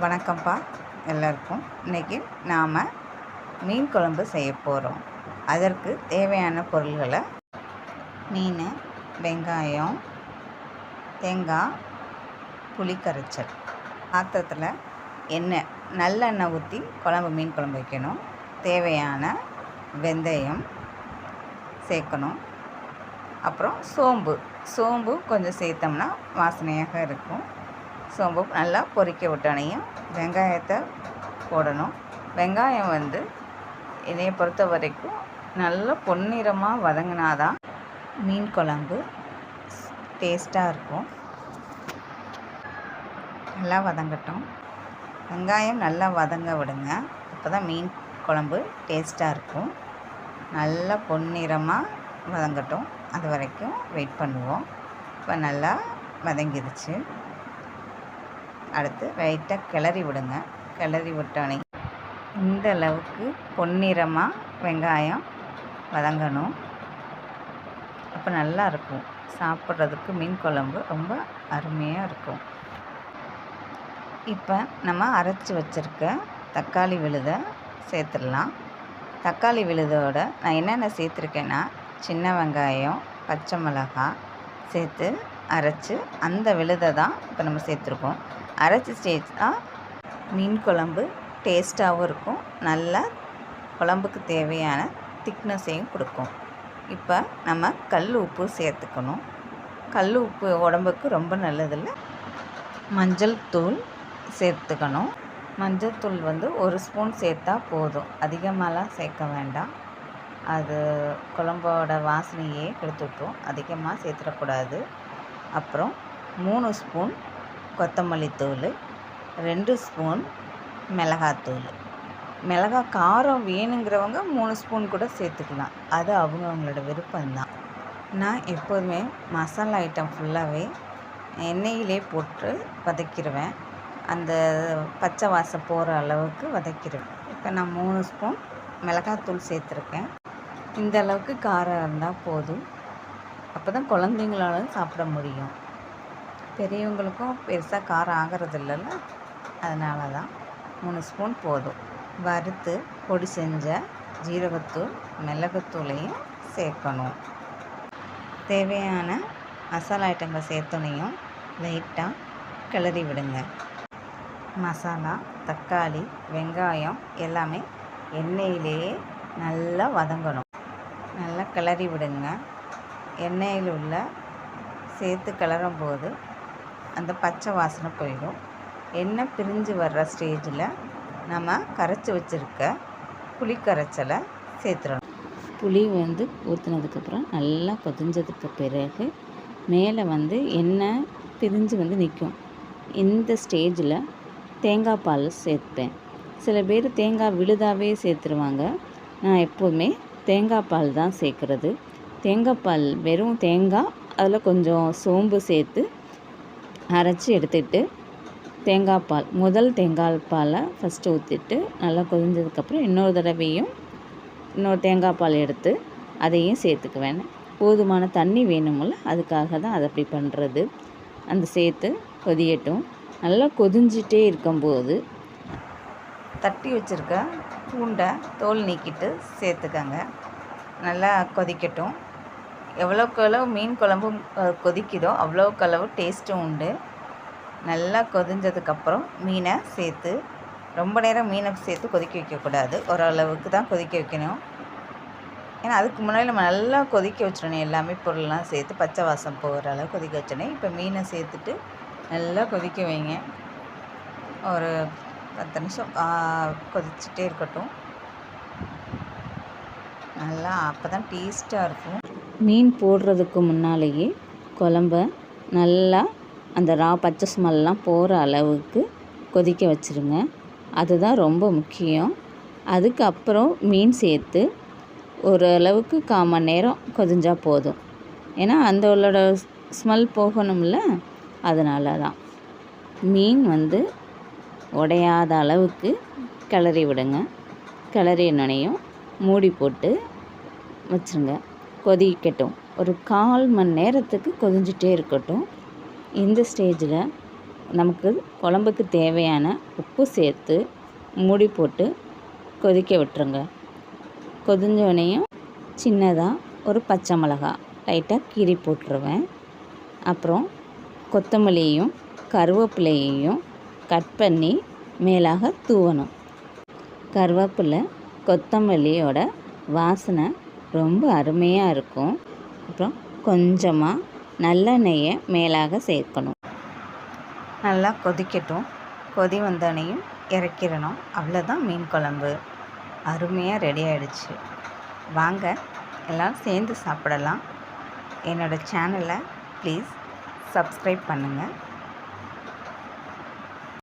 வணக்கம்ப்பா எல்லாருக்கும். இன்றைக்கி நாம் மீன் குழம்பு செய்ய போகிறோம் அதற்கு தேவையான பொருள்களை மீன் வெங்காயம் தேங்காய் புளிக்கரைச்சல். பாத்திரத்தில் எண்ணெய் நல்லெண்ணெய் ஊற்றி குழம்பு மீன் குழம்பு வைக்கணும். தேவையான வெந்தயம் சேர்க்கணும். அப்புறம் சோம்பு. சோம்பு கொஞ்சம் சேர்த்தோம்னா வாசனையாக இருக்கும். சோம்பு நல்லா பொரிக்க விட்டோனையும் வெங்காயத்தை போடணும். வெங்காயம் வந்து என்னையை பொறுத்த வரைக்கும் நல்லா பொன்னிறமாக வதங்கினாதான் மீன் குழம்பு டேஸ்ட்டாக இருக்கும். நல்லா வதங்கட்டும். வெங்காயம் நல்லா வதங்க விடுங்க. அப்போ தான் மீன் குழம்பு டேஸ்ட்டாக இருக்கும். நல்லா பொன்னிறமாக வதங்கட்டும். அது வரைக்கும் வெயிட் பண்ணுவோம். இப்போ நல்லா வதங்கிடுச்சு. அடுத்து லைட்டாக கிளறி விடுங்க. கிளறி விட்டோன்னே இந்த அளவுக்கு பொன்னிறமாக வெங்காயம் வதங்கணும். அப்போ நல்லா இருக்கும். சாப்பிட்றதுக்கு மீன் குழம்பு ரொம்ப அருமையாக இருக்கும். இப்போ நம்ம அரைச்சி வச்சுருக்க தக்காளி விழுதை சேர்த்துடலாம். தக்காளி விழுதோட நான் என்னென்ன சேர்த்துருக்கேன்னா சின்ன வெங்காயம் பச்சை மிளகாய் சேர்த்து அரைச்சி அந்த விழுதை தான் இப்போ நம்ம சேர்த்துருக்கோம். அரைச்சி சேர்த்தா மீன் குழம்பு டேஸ்ட்டாகவும் இருக்கும். நல்லா குழம்புக்கு தேவையான திக்னஸையும் கொடுக்கும். இப்போ நம்ம கல் உப்பு சேர்த்துக்கணும். கல் உப்பு உடம்புக்கு ரொம்ப நல்லதில்ல. மஞ்சள் தூள் சேர்த்துக்கணும். மஞ்சள் தூள் வந்து ஒரு ஸ்பூன் சேர்த்தா போதும். அதிகமாகலாம் சேர்க்க வேண்டாம். அது குழம்போட வாசனையே கெடுத்து அதிகமாக சேர்த்துடக்கூடாது. அப்புறம் மூணு ஸ்பூன் கொத்தமல்லி தூள் ரெண்டு ஸ்பூன் மிளகாத்தூள் மிளகா காரம் வேணுங்கிறவங்க மூணு ஸ்பூன் கூட சேர்த்துக்கலாம். அது அவங்கவுங்களோட விருப்பம்தான். நான் எப்போதுமே மசாலா ஐட்டம் ஃபுல்லாகவே எண்ணெயிலே போட்டு வதக்கிடுவேன் அந்த பச்சை வாசம் போகிற அளவுக்கு வதக்கிடுவேன் இப்போ நான் மூணு ஸ்பூன் மிளகாத்தூள் சேர்த்துருக்கேன். இந்த அளவுக்கு காரம் இருந்தால் போதும். அப்போ தான் குழந்தைங்களாலும் சாப்பிட முடியும். பெரியவங்களுக்கும் பெருசாக காரம் ஆகிறது இல்லைல்ல. அதனால தான் மூணு ஸ்பூன் போதும். வறுத்து பொடி செஞ்ச ஜீரகத்தூள் மிளகுத்தூளையும் சேர்க்கணும். தேவையான மசாலா ஐட்டங்களை சேர்த்தனையும் லைட்டாக கிளறி விடுங்க. மசாலா தக்காளி வெங்காயம் எல்லாமே எண்ணெயிலேயே நல்லா வதங்கணும். நல்லா கிளறி விடுங்க. எண்ணெயில் உள்ள சேர்த்து கிளறும் போது அந்த பச்சை வாசனை போயிடும். எண்ணெய் பிரிஞ்சு வர்ற ஸ்டேஜில் நம்ம கரைச்சி வச்சுருக்க புளி கரைச்சலை சேர்த்துடணும். புளி வந்து ஊற்றினதுக்கப்புறம் நல்லா கொதிஞ்சதுக்கு பிறகு மேலே வந்து எண்ணெய் பிரிஞ்சு வந்து நிற்கும். இந்த ஸ்டேஜில் தேங்காய் பால் சேர்ப்பேன். சில பேர் தேங்காய் விழுதாவே சேர்த்துருவாங்க. நான் எப்போவுமே தேங்காய் பால் தான் சேர்க்குறது. தேங்காய் பால் வெறும் தேங்காய் அதில் கொஞ்சம் சோம்பு சேர்த்து அரைச்சி எடுத்துட்டு தேங்காய் பால் முதல் தேங்காய் பாலை ஃபஸ்ட்டு ஊற்றிட்டு நல்லா கொதிஞ்சதுக்கப்புறம் இன்னொரு தடவையும் இன்னொரு தேங்காய் பால் எடுத்து அதையும் சேர்த்துக்குவேன். போதுமான தண்ணி வேணுமில்ல அதுக்காக தான் அதை அப்படி பண்ணுறது அந்த சேர்த்து கொதியட்டும். நல்லா கொதிஞ்சிட்டே இருக்கும்போது தட்டி வச்சுருக்க பூண்டை தோல் நீக்கிட்டு சேர்த்துக்கங்க. நல்லா கொதிக்கட்டும். எவ்வளோக்கு எவ்வளோ மீன் குழம்பு கொதிக்குதோ அவ்வளோக்கு அளவு டேஸ்ட்டும் உண்டு. நல்லா கொதிஞ்சதுக்கப்புறம் மீனை சேர்த்து ரொம்ப நேரம் மீனை சேர்த்து கொதிக்க வைக்கக்கூடாது. ஓரளவுக்கு தான் கொதிக்க வைக்கணும். ஏன்னா அதுக்கு முன்னாடி நம்ம நல்லா கொதிக்க வச்சிடணும். எல்லாமே பொருள்லாம் சேர்த்து பச்சை வாசம் போகிற அளவு கொதிக்க வச்சிடணும். இப்போ மீனை சேர்த்துட்டு நல்லா கொதிக்க வைங்க. ஒரு பத்து நிமிஷம் கொதிச்சுட்டே இருக்கட்டும். நல்லா அப்போ தான் டேஸ்ட்டாக இருக்கும். மீன் போடுறதுக்கு முன்னாலேயே குழம்ப நல்லா அந்த ரா பச்சை ஸ்மெல்லாம் போகிற அளவுக்கு கொதிக்க வச்சுருங்க. அதுதான் ரொம்ப முக்கியம். அதுக்கப்புறம் மீன் சேர்த்து ஒரு அளவுக்கு கால் மணி நேரம் கொதிஞ்சால் போதும். ஏன்னா அந்தோட ஸ்மெல் போகணும்ல அதனால தான். மீன் வந்து உடையாத அளவுக்கு கிளறி விடுங்க. கிளறி நனையும். மூடி போட்டு வச்சுருங்க. கொதிக்கட்டும். ஒரு கால் மணி நேரத்துக்கு கொதிஞ்சிட்டே இருக்கட்டும். இந்த ஸ்டேஜில் நமக்கு குழம்புக்கு தேவையான உப்பு சேர்த்து மூடி போட்டு கொதிக்க விட்டுருங்க. கொதிஞ்சோடனையும் சின்னதாக ஒரு பச்சை மிளகா லைட்டாக கீறி போட்டுருவேன். அப்புறம் கொத்தமல்லியையும் கருவேப்பிலையையும் கட் பண்ணி மேலாக தூவணும். கருவேப்பிலை கொத்தமல்லியோட வாசனை ரொம்ப அருமையாக இருக்கும். அப்புறம் கொஞ்சமாக நல்லெண்ணெயை மேலாக சேர்க்கணும். நல்லா கொதிக்கட்டும். கொதி வந்தோடனையும் இறக்கிடணும். அவ்வளோதான் மீன் குழம்பு. அருமையாக ரெடி ஆகிடுச்சு வாங்க எல்லோரும் சேர்ந்து சாப்பிடலாம். என்னோடய சேனலை ப்ளீஸ் சப்ஸ்கிரைப் பண்ணுங்கள்